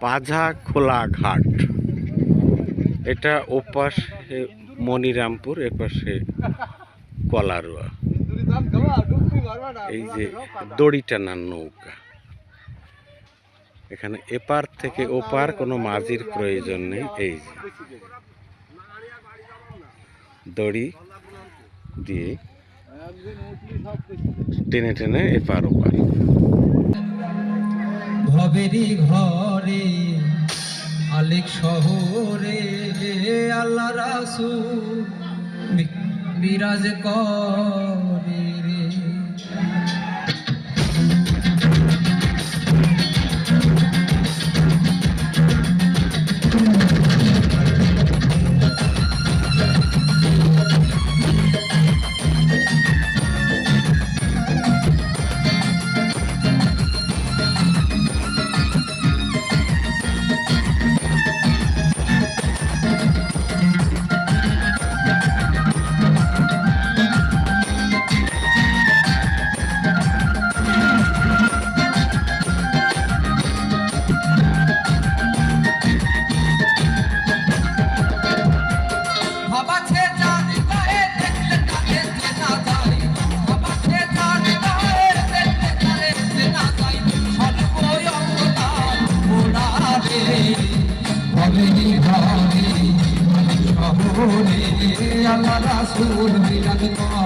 পাঝা খোলা ঘাট। এটা ওপাশে মনিরামপুর, এপাশে কলারোয়া। এই যে দড়ি টানার নৌকা। এখানে এপার থেকে ওপার কোনো মাঝির প্রয়োজন নেই, এই যে। দড়ি দিয়ে টেনে টেনে এপার ওপার। ভবেরি ঘরে আলেক শহরে আল্লাহ রাসু বিরাজ করে। রাসূল বিরাজ করে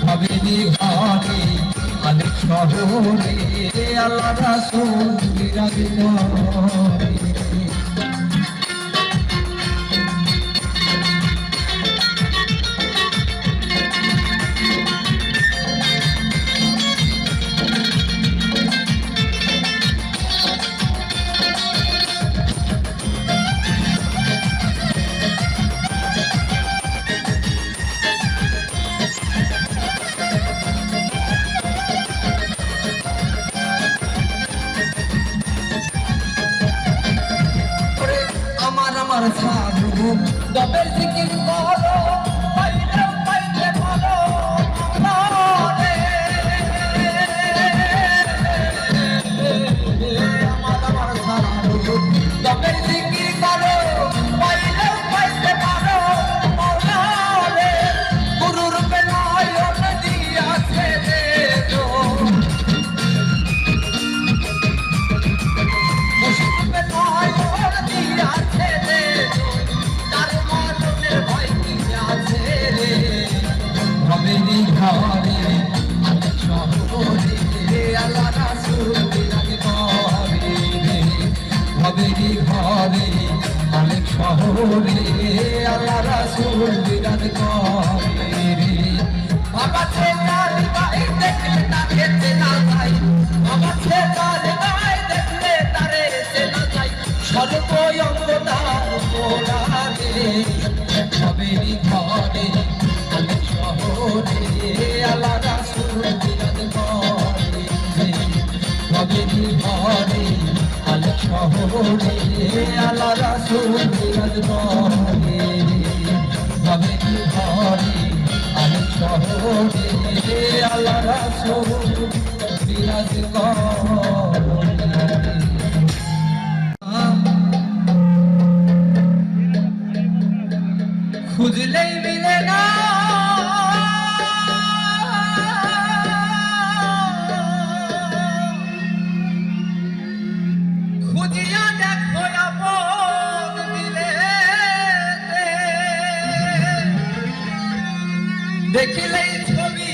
ভবেরি ঘরে অনেক শহরে আল্লাহ রাসুল বিরাজ করে আমার সাধু দবের জিকির করো আল্লাহ রাসূল রে বাবা দেখলে তাকে চেনা শহরে আল্লাহ রাসূল বিরাজ করে ভবেরি ঘরে করে আল্লাহ রাসূল বিরাজ করে। দেখিলেই ছবি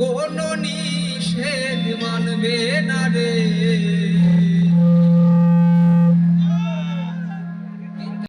কোন নিষেধ মানবে না রে।